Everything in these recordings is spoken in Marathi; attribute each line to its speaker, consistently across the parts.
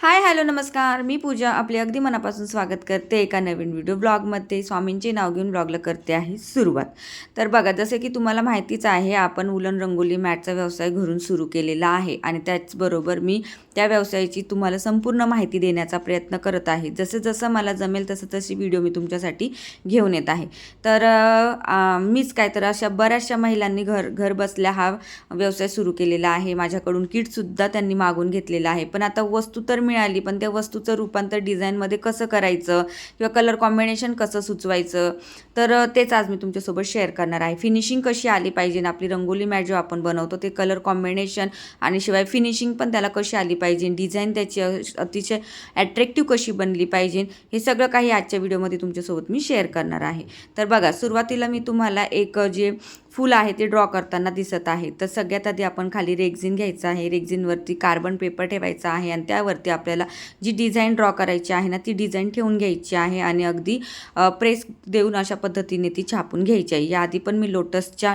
Speaker 1: हाय हॅलो नमस्कार. मी पूजा. आपले अगदी मनापासून स्वागत करते एका नवीन व्हिडिओ ब्लॉगमध्ये स्वामींचे नाव घेऊन ब्लॉगला करते आहे सुरुवात. तर बघा जसं की तुम्हाला माहितीच आहे आपण उलन रंगोली मॅटचा व्यवसाय घरून सुरू केलेला आहे आणि त्याचबरोबर मी त्या व्यवसायाची तुम्हाला संपूर्ण माहिती देण्याचा प्रयत्न करत आहे. जसं जसं मला जमेल तसं तशी व्हिडिओ मी तुमच्यासाठी घेऊन येत आहे. तर मीच काय तर अशा बऱ्याचशा महिलांनी घर घर बसल्या हा व्यवसाय सुरू केलेला आहे. माझ्याकडून किटसुद्धा त्यांनी मागून घेतलेला आहे. पण आता वस्तू तर मिळाली पण त्या वस्तूचं रूपांतर डिझाईनमध्ये कसं करायचं किंवा कलर कॉम्बिनेशन कसं सुचवायचं? तर तेच आज मी तुमच्यासोबत शेअर करणार आहे. फिनिशिंग कशी आली पाहिजे आपली रंगोली मॅट जो आपण बनवतो ते कलर कॉम्बिनेशन आणि शिवाय फिनिशिंग पण त्याला कशी आली पाहिजे? डिझाईन त्याची अतिशय ॲट्रॅक्टिव्ह कशी बनली पाहिजे? हे सगळं काही आजच्या व्हिडिओमध्ये तुमच्यासोबत मी शेअर करणार आहे. तर बघा सुरुवातीला मी तुम्हाला एक जे फूल आहे ते ड्रॉ करताना दिसत आहे. तर सगळ्यात आधी आपण खाली रेग्झिन घ्यायचं आहे. रेक्झिनवरती कार्बन पेपर ठेवायचा आहे आणि त्यावरती आपल्याला जी डिझाईन ड्रॉ करायची आहे ना ती डिझाईन ठेवून घ्यायची आहे आणि अगदी प्रेस देऊन अशा पद्धतीने ती छापून घ्यायची आहे. याआधी पण मी लोटसच्या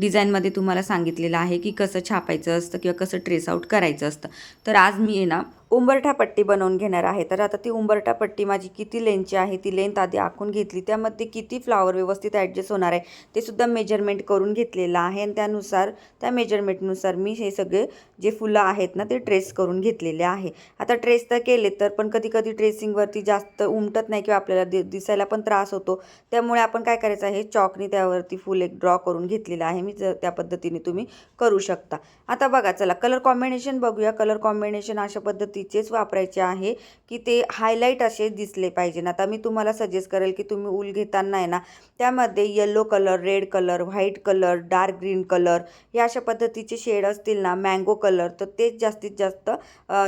Speaker 1: डिझाईनमध्ये तुम्हाला सांगितलेलं आहे की कसं छापायचं असतं किंवा कसं ट्रेस आउट करायचं असतं. तर आज मी आहे ना उंबरठा पट्टी बनवून घेणार आहे. तर आता ती उंबरठा पट्टी माझी किती लेनची आहे ती लेंथ आधी आखून घेतली. त्यामध्ये किती फ्लावर व्यवस्थित ॲडजस्ट होणार आहे ते सुद्धा मेजरमेंट करून घेतलेलं आहे. आणि त्यानुसार त्या मेजरमेंटनुसार मी हे सगळे जे फुलं आहेत ना ते ट्रेस करून घेतलेले आहे. आता ट्रेस तर केले तर पण कधी कधी ट्रेसिंगवरती जास्त उमटत नाही किंवा आपल्याला दि दिसायला पण त्रास होतो. त्यामुळे आपण काय करायचं आहे चॉकनी त्यावरती फुल एक ड्रॉ करून घेतलेलं आहे मी ज- त्या पद्धतीने तुम्ही करू शकता. आता बघा चला कलर कॉम्बिनेशन बघूया. कलर कॉम्बिनेशन अशा पद्धती पद्धतीचेच वापरायचे आहे की ते हायलाईट असे दिसले पाहिजे. आता मी तुम्हाला सजेस्ट करेल की तुम्ही ऊल घेताना आहे ना त्यामध्ये yellow colour red colour white colour dark green colour या अशा पद्धतीचे शेड असतील ना मँगो कलर तर तेच जास्तीत जास्त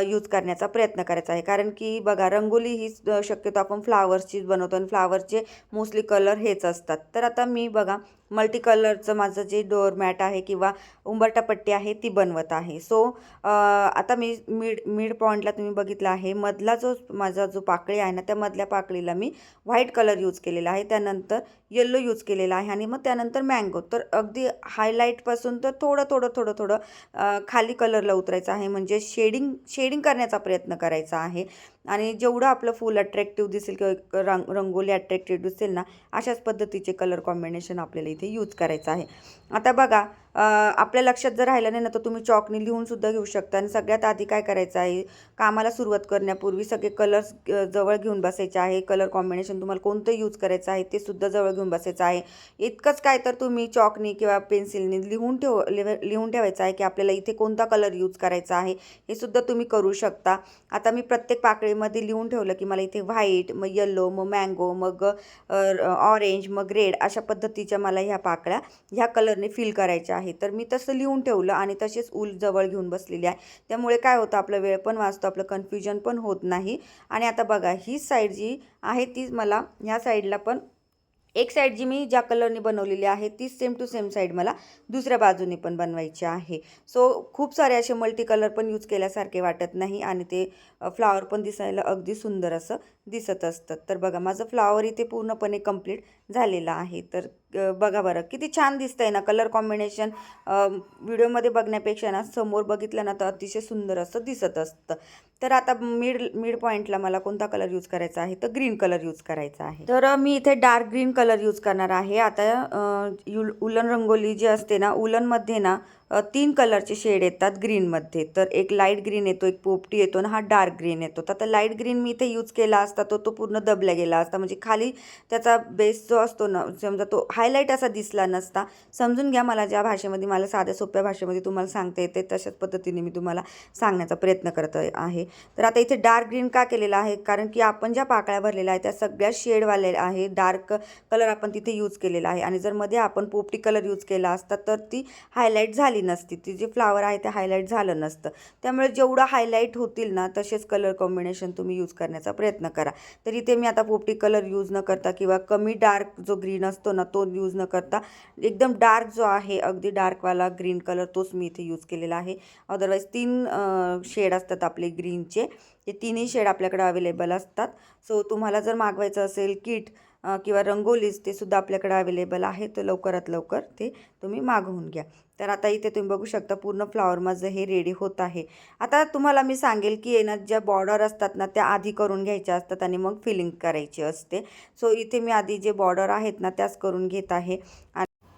Speaker 1: यूज करण्याचा प्रयत्न करायचा आहे. कारण की बघा रंगोली ही शक्यतो आपण फ्लावर्सचीच बनवतो आणि फ्लावरचे मोस्टली कलर हेच असतात. तर आता मी बघा मल्टी कलरचं माझं जे डोअर मॅट आहे किंवा उंबरटापट्टी आहे ती बनवत आहे. सो आता मी मिड मिड पॉईंटला तुम्ही बघितलं आहे. मधला जो माझा जो पाकळी आहे ना त्या मधल्या पाकळीला मी व्हाईट कलर यूज केलेला आहे. त्यानंतर येल्लो यूज केलेला आहे. आणि मग त्यानंतर मँगो तर अगदी हायलाईटपासून तर थोडं थोडं थोडं थोडं खाली कलरला उतरायचं आहे. म्हणजे शेडिंग शेडिंग करण्याचा प्रयत्न करायचा आहे. आणि जेवढं आपलं फुल अट्रॅक्टिव्ह दिसेल किंवा रंग रंगोली अट्रॅक्टिव्ह दिसेल ना अशाच पद्धतीचे कलर कॉम्बिनेशन आपल्याला इथे यूज करायचं आहे. आता बघा आपल्या लक्षात जर राहिलं नाही ना तर तुम्ही चॉकनी लिहूनसुद्धा घेऊ शकता. आणि सगळ्यात आधी काय करायचं आहे कामाला सुरुवात करण्यापूर्वी सगळे कलर्स जवळ घेऊन बसायचे आहे. कलर कॉम्बिनेशन तुम्हाला कोणतं यूज करायचं आहे ते सुद्धा जवळ घेऊन बसायचं आहे. इतकंच काय तर तुम्ही चॉकनी किंवा पेन्सिलने लिहून ठेव लिहून ठेवायचं आहे की आपल्याला इथे कोणता कलर यूज करायचा आहे हे सुद्धा तुम्ही करू शकता. आता मी प्रत्येक पाकळीमध्ये लिहून ठेवलं की मला इथे व्हाईट मग येल्लो मग मँगो मग ऑरेंज मग रेड अशा पद्धतीच्या मला ह्या पाकळ्या ह्या कलरने फिल करायच्या आहे. तर मी तसं लिहून ठेवलं आणि तसेच ऊल जवळ घेऊन बसलेली आहे. त्यामुळे काय होतं आपला वेळ पण वाचतो आपलं कन्फ्युजन पण होत नाही. आणि आता बघा ही साईड जी आहे ती मला ह्या साईडला पण एक साईड जी मी ज्या कलरने बनवलेली आहे ती सेम टू सेम साईड मला दुसऱ्या बाजूने पण बनवायची आहे. सो खूप सारे असे मल्टी कलर पण यूज केल्यासारखे वाटत नाही आणि ते फ्लावर पण दिसायला अगदी सुंदर असं दिसत असतं. तर बघा माझं फ्लावर इथे पूर्णपणे कंप्लीट झालेलं आहे. तर बघा बरं. किती छान दिसतंय ना कलर कॉम्बिनेशन व्हिडिओमध्ये बघण्यापेक्षा ना समोर बघितलं ना तर अतिशय सुंदर असं दिसत असतं. तर आता मिड मिड पॉईंटला मला कोणता कलर यूज करायचा आहे? तर ग्रीन कलर यूज करायचा आहे. तर मी इथे डार्क ग्रीन कलर यूज करणार आहे. आता युल उलन रंगोली जी असते ना उलनमध्ये ना तीन कलरचे शेड येतात ग्रीनमध्ये. तर एक लाइट ग्रीन येतो एक पोपटी येतो आणि हा डार्क ग्रीन येतो. तर आता लाइट ग्रीन मी इथे यूज केला असता तो तो पूर्ण दबला गेला असता. म्हणजे खाली त्याचा बेस जो असतो ना समजा तो हायलाईट असा दिसला नसता. समजून घ्या मला ज्या भाषेमध्ये मला साध्या सोप्या भाषेमध्ये तुम्हाला सांगता येते तशाच पद्धतीने मी तुम्हाला सांगण्याचा प्रयत्न करत आहे. तर आता इथे डार्क ग्रीन का केलेला आहे? कारण की आपण ज्या पाकळ्या भरलेल्या आहेत त्या सगळ्या शेडवाले आहे डार्क कलर आपण तिथे यूज केलेला आहे. आणि जर मध्ये आपण पोपटी कलर यूज केला असता तर ती हायलाईट झाली नसती. ती जे फ्लावर आहे ते हायलाईट झालं नसतं. त्यामुळे जेवढं हायलाईट होतील ना तसेच कलर कॉम्बिनेशन तुम्ही यूज करण्याचा प्रयत्न करा. तर इथे मी आता पोपटी कलर यूज न करता किंवा कमी डार्क जो ग्रीन असतो ना तो यूज न करता एकदम डार्क जो आहे अगदी डार्कवाला ग्रीन कलर तोच मी इथे यूज केलेला आहे. अदरवाईज तीन शेड असतात आपले ग्रीनचे ते तिन्ही शेड आपल्याकडे अवेलेबल असतात. सो तुम्हाला जर मागवायचं असेल किट किंवा रंगोलीज ते सुद्धा आपल्याकडे अवेलेबल आहे तर लवकरात लवकर ते तुम्ही मागवून घ्या. तर आता इथे तुम्ही बघू शकता पूर्ण फ्लॉवर माझं हे रेडी होत आहे. आता तुम्हाला मी सांगेल की आहे ना ज्या बॉर्डर असतात ना त्या आधी करून घ्यायच्या असतात आणि मग फिलिंग करायची असते. सो इथे मी आधी जे बॉर्डर आहेत ना त्याच करून घेत आहे.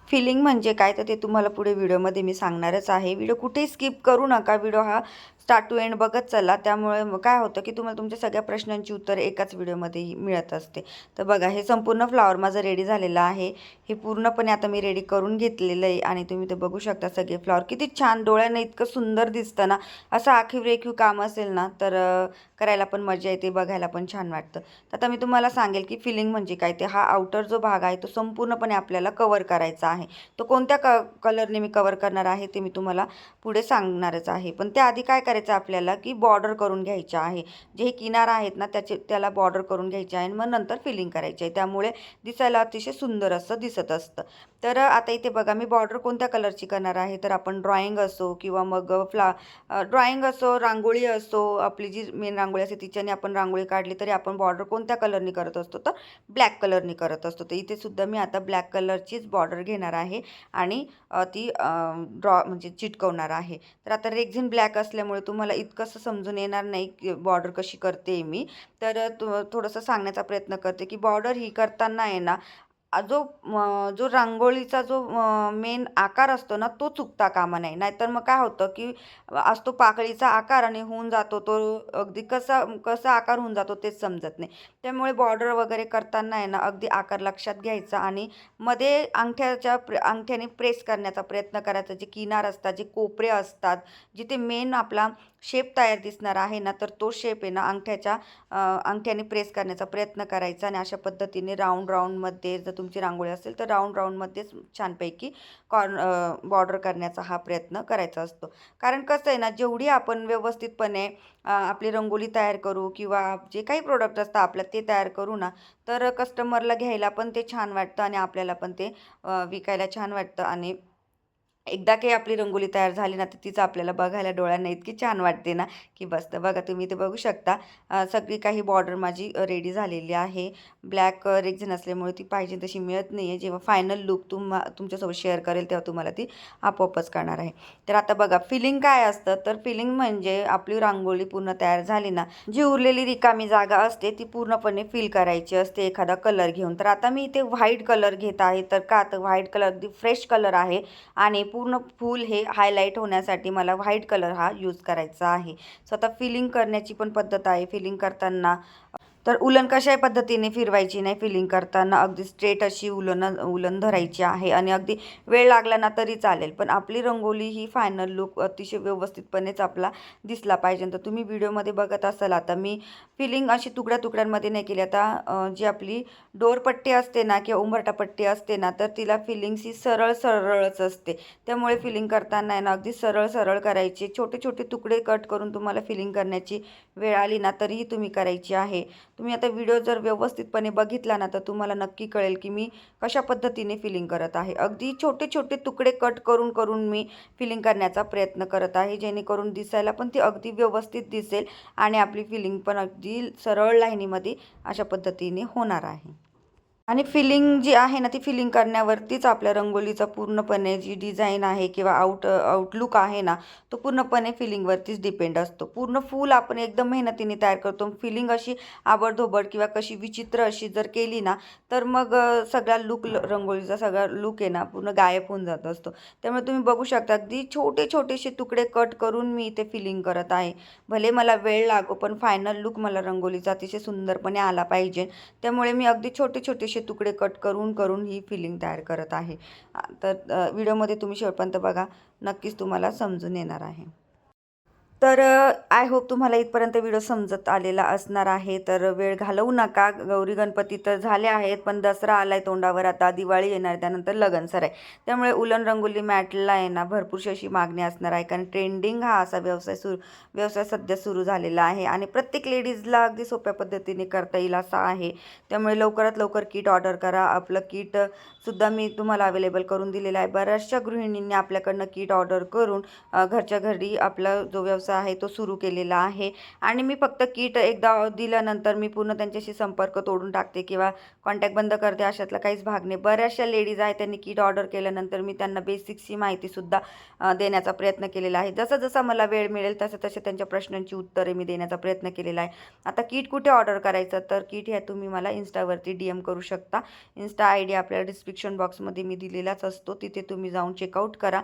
Speaker 1: फिलिंग म्हणजे काय? तर ते तुम्हाला पुढे व्हिडिओमध्ये मी सांगणारच आहे. व्हिडिओ कुठेही स्किप करू नका. व्हिडिओ हा स्टार्ट टू एंड बघत चला. त्यामुळे मग काय होतं की तुम्हाला तुमच्या सगळ्या प्रश्नांची उत्तर एकाच व्हिडिओमध्ये मिळत असते. तर बघा हे संपूर्ण फ्लावर माझं रेडी झालेलं आहे. हे पूर्णपणे आता मी रेडी करून घेतलेलं आहे आणि तुम्ही ते बघू शकता सगळे फ्लावर किती छान डोळ्यांना इतकं सुंदर दिसतं ना. असं आखीव रेखीव काम असेल ना तर करायला पण मजा येते बघायला पण छान वाटतं. तर आता मी तुम्हाला सांगेल की फिलिंग म्हणजे काय? ते हा आउटर जो भाग आहे तो संपूर्णपणे आपल्याला कवर करायचा आहे. तो कोणत्या क कलरने मी कवर करणार आहे ते मी तुम्हाला पुढे सांगणारच आहे. पण त्याआधी काय करायचं? आपल्याला की बॉर्डर करून घ्यायचं आहे. जे हे किनार आहेत ना त्याचे त्याला बॉर्डर करून घ्यायचे आहे आणि मग नंतर फिलिंग करायची आहे. त्यामुळे दिसायला अतिशय सुंदर असं दिसत असतं. तर आता इथे बघा मी बॉर्डर कोणत्या कलरची करणार आहे? तर आपण ड्रॉइंग असो किंवा मग फ्ला ड्रॉइंग असो रांगोळी असो आपली जी मेन रांगोळी असते तिच्याने आपण रांगोळी काढली तरी आपण बॉर्डर कोणत्या कलरनी करत असतो? तर ब्लॅक कलरनी करत असतो. तर इथे सुद्धा मी आता ब्लॅक कलरचीच बॉर्डर घेणार आहे आणि ती ड्रॉ म्हणजे चिटकवणार आहे. तर आता रेक्झिन ब्लॅक असल्यामुळे तुम्हाला इतकंसं समजून येणार नाही की बॉर्डर कशी करते मी. तर तु थोडंसं सांगण्याचा प्रयत्न करते की बॉर्डर ही करताना आहे ना जो जो रांगोळीचा जो मेन आकार असतो ना तो चुकता कामा नाही नाहीतर मग काय होतं की असतो पाकळीचा आकार आणि होऊन जातो तो अगदी कसा कसा आकार होऊन जातो तेच समजत नाही. त्यामुळे बॉर्डर वगैरे करताना आहे ना अगदी आकार लक्षात घ्यायचा आणि मध्ये अंगठ्याच्या प्र अंगठ्याने प्रेस करण्याचा प्रयत्न करायचा. जे किनार असतात जे कोपरे असतात जिथे मेन आपला शेप तयार दिसणार आहे ना तर तो शेप आहे ना अंगठ्याच्या अंगठ्याने प्रेस करण्याचा प्रयत्न करायचा आणि अशा पद्धतीने राऊंड राऊंडमध्ये जर तुमची रांगोळी असेल तर राऊंड राऊंडमध्येच छानपैकी कॉर्न बॉर्डर करण्याचा हा प्रयत्न करायचा असतो. कारण कसं आहे ना जेवढी आपण व्यवस्थितपणे आपली रंगोली तयार करू किंवा जे काही प्रोडक्ट असतं आपलं ते तयार करू ना तर कस्टमरला घ्यायला पण ते छान वाटतं आणि आपल्याला पण ते विकायला छान वाटतं आणि एकदा काही आपली रंगोली तयार झाली ना तर तिचं आपल्याला बघायला डोळ्यांना इतकी छान वाटते ना की बस तर बघा तुम्ही ते बघू शकता. सगळी काही बॉर्डर माझी रेडी झालेली आहे. ब्लॅक रेक्झन असल्यामुळे ती पाहिजे तशी मिळत नाही आहे जेव्हा फायनल लुक तुम्हा तुमच्यासोबत शेअर करेल तेव्हा तुम्हाला ती आपोआपच करणार आहे. तर आता बघा फिलिंग काय असतं? तर फिलिंग म्हणजे आपली रांगोळी पूर्ण तयार झाली ना जी उरलेली रिकामी जागा असते ती पूर्णपणे फिल करायची असते एखादा कलर घेऊन. तर आता मी इथे व्हाईट कलर घेत आहे. तर का तर व्हाईट कलर अगदी फ्रेश कलर आहे. आणि पूर्ण फूल हे हायलाईट होण्यासाठी मला व्हाईट कलर हा यूज करायचा आहे. सो आता फिलिंग करण्याची पण पद्धत आहे. फिलिंग करताना तर उलन कशाही पद्धतीने फिरवायची नाही फिलिंग करताना. अगदी स्ट्रेट अशी उलन उलन धरायची आहे आणि अगदी वेळ लागला ना तरी चालेल. पण आपली रंगोली ही फायनल लुक अतिशय व्यवस्थितपणेच आपला दिसला पाहिजे. तर तुम्ही व्हिडिओमध्ये बघत असाल आता मी फिलिंग अशी तुकड्या तुकड्यांमध्ये नाही केली. आता जी आपली डोरपट्टी असते ना किंवा उंबरटा पट्टी असते ना तर तिला फिलिंग्स ही सरळ सरळच असते. त्यामुळे फिलिंग करताना आहे ना अगदी सरळ सरळ करायची. छोटे छोटे तुकडे कट करून तुम्हाला फिलिंग करण्याची वेळ आली ना तरीही तुम्ही करायची आहे. तुम्ही आता व्हिडिओ जर व्यवस्थितपणे बघितला ना तर तुम्हाला नक्की कळेल की मी कशा पद्धतीने फिलिंग करत आहे. अगदी छोटे छोटे तुकडे कट करून करून मी फिलिंग करण्याचा प्रयत्न करत आहे जेणेकरून दिसायला पण ती अगदी व्यवस्थित दिसेल आणि आपली फिलिंग पण अगदी सरळ लाईनीमध्ये अशा पद्धतीने होणार आहे. आणि फिलिंग जी आहे ना ती फिलिंग करण्यावरतीच आपल्या रंगोलीचा पूर्णपणे जी डिझाईन आहे किंवा आउट आउटलुक आहे ना तो पूर्णपणे फिलिंगवरतीच डिपेंड असतो. पूर्ण फूल आपण एकदम मेहनतीने तयार करतो. फिलिंग अशी आबडधोबड किंवा कशी विचित्र अशी जर केली ना तर मग सगळा लुक रंगोलीचा सगळा लुक आहे ना पूर्ण गायब होऊन जात असतो. त्यामुळे तुम्ही बघू शकता अगदी छोटे छोटेसे तुकडे कट करून मी इथे फिलिंग करत आहे. भले मला वेळ लागो पण फायनल लुक मला रंगोलीचा अतिशय सुंदरपणे आला पाहिजे. त्यामुळे मी अगदी छोटे छोटेसे तुकडे कट करून करून ही फिलिंग तयार करत आहे. तर व्हिडिओमध्ये तुम्ही शेवटपर्यंत बघा. नक्कीच तुम्हाला समजून येणार आहे. तर आय होप तुम्हाला इथपर्यंत व्हिडिओ समजत आलेला असणार आहे. तर वेळ घालवू नका. गौरी गणपती तर झाले आहेत पण दसरा आलाय तोंडावर. आता दिवाळी येणार त्यानंतर लगन सर आहे. त्यामुळे उलन रंगोली मॅटला आहे ना भरपूरशी अशी मागणी असणार आहे. कारण ट्रेंडिंग हा असा व्यवसाय सुरू व्यवसाय सध्या सुरू झालेला आहे. आणि प्रत्येक लेडीजला अगदी सोप्या पद्धतीने करता येईल असा आहे. त्यामुळे लवकरात लवकर किट ऑर्डर करा. आपलं किट सुद्धा मी तुम्हाला अवेलेबल करून दिलेलं आहे. बऱ्याचशा गृहिणींनी आपल्याकडनं किट ऑर्डर करून घरच्या घरी आपला जो व्यवसाय व्यवसाय आहे तो सुरू केलेला आहे. आणि मी फक्त किट एकदा दिल्यानंतर मी पूर्ण त्यांच्याशी संपर्क तोडून टाकते किंवा कॉन्टॅक्ट बंद करते अशातला काहीच भाग नाही. बऱ्याचशा लेडीज आहेत त्यांनी किट ऑर्डर केल्यानंतर मी त्यांना बेसिक्सची माहितीसुद्धा देण्याचा प्रयत्न केलेला आहे. जसं जसा मला वेळ मिळेल तसं तसे त्यांच्या प्रश्नांची उत्तरे मी देण्याचा प्रयत्न केलेला आहे. आता किट कुठे ऑर्डर करायचं? तर किट ह्या तुम्ही मला इन्स्टावरती डी एम करू शकता. इन्स्टा आय डी आपल्या डिस्क्रिप्शन बॉक्समध्ये मी दिलेलाच असतो. तिथे तुम्ही जाऊन चेकआउट करा.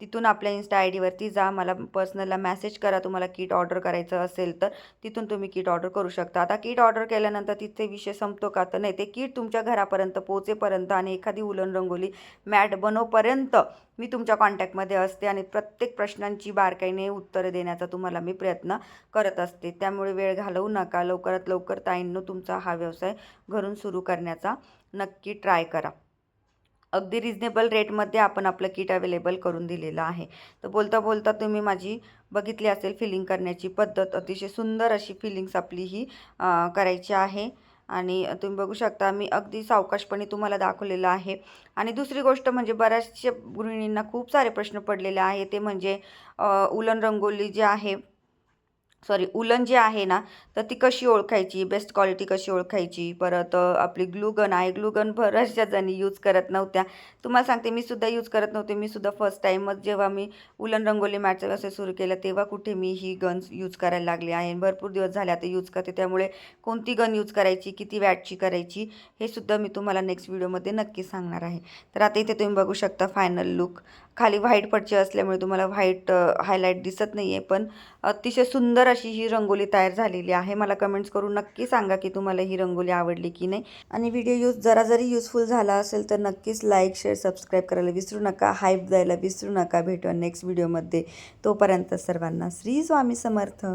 Speaker 1: तिथून आपल्या इन्स्टा आय डीवरती जा. मला पर्सनलला मेसेज करा तुम्हाला किट ऑर्डर करायचं असेल तर तिथून तुम्ही किट ऑर्डर करू शकता. आता किट ऑर्डर केल्यानंतर तिथे विषय संपतो का? तर नाही ते किट तुमच्या घरापर्यंत पोहोचेपर्यंत आणि एखादी उलन रंगोली मॅट बनवपर्यंत मी तुमच्या कॉन्टॅक्टमध्ये असते आणि प्रत्येक प्रश्नांची बारकाईने उत्तरं देण्याचा तुम्हाला मी प्रयत्न करत असते. त्यामुळे वेळ घालवू नका. लवकरात लवकर ताईंनो तुमचा हा व्यवसाय घरून सुरू करण्याचा नक्की ट्राय करा. अगदी रिजनेबल रेटमध्ये आपण आपलं किट अवेलेबल करून दिलेलं आहे. तर बोलता बोलता तुम्ही माझी बघितली असेल फिलिंग करण्याची पद्धत अतिशय सुंदर अशी फिलिंग्स आपली ही करायची आहे. आणि तुम्ही बघू शकता मी अगदी सावकाशपणे तुम्हाला दाखवलेलं आहे. आणि दुसरी गोष्ट म्हणजे बऱ्याचशा गृहिणींना खूप सारे प्रश्न पडलेले आहे ते म्हणजे उलन रंगोली जे आहे सॉरी उलन जी आहे ना तर ती कशी ओळखायची? बेस्ट क्वालिटी कशी ओळखायची? परत आपली ग्लूगन आहे ग्लूगन बऱ्याचशा जणी यूज करत नव्हत्या. तुम्हाला सांगते मी सुद्धा यूज करत नव्हते. मी सुद्धा फर्स्ट टाईमच जेव्हा मी उलन रंगोली मॅटचा व्यवसाय सुरू केला तेव्हा कुठे मी ही गन्स यूज करायला लागली आहे. भरपूर दिवस झाले आता यूज करते. त्यामुळे कोणती गन यूज करायची? किती वॅटची करायची? हे सुद्धा मी तुम्हाला नेक्स्ट व्हिडिओमध्ये नक्की सांगणार आहे. तर आता इथे तुम्ही बघू शकता फायनल लुक खाली व्हाईट पडचे असल्यामुळे तुम्हाला व्हाईट हायलाईट दिसत नाही आहे पण अतिशय सुंदर अशी ही रंगोली तयार झालेली आहे. मला कमेंट्स करून नक्की सांगा की तुम्हाला ही रंगोली आवडली की नाही. आणि व्हिडिओ यूज जरा जरी युजफुल झाला असेल तर नक्कीच लाईक शेअर सबस्क्राईब करायला विसरू नका. हाईप द्यायला विसरू नका. भेटूया नेक्स्ट व्हिडिओमध्ये तोपर्यंत सर्वांना श्री स्वामी समर्थ.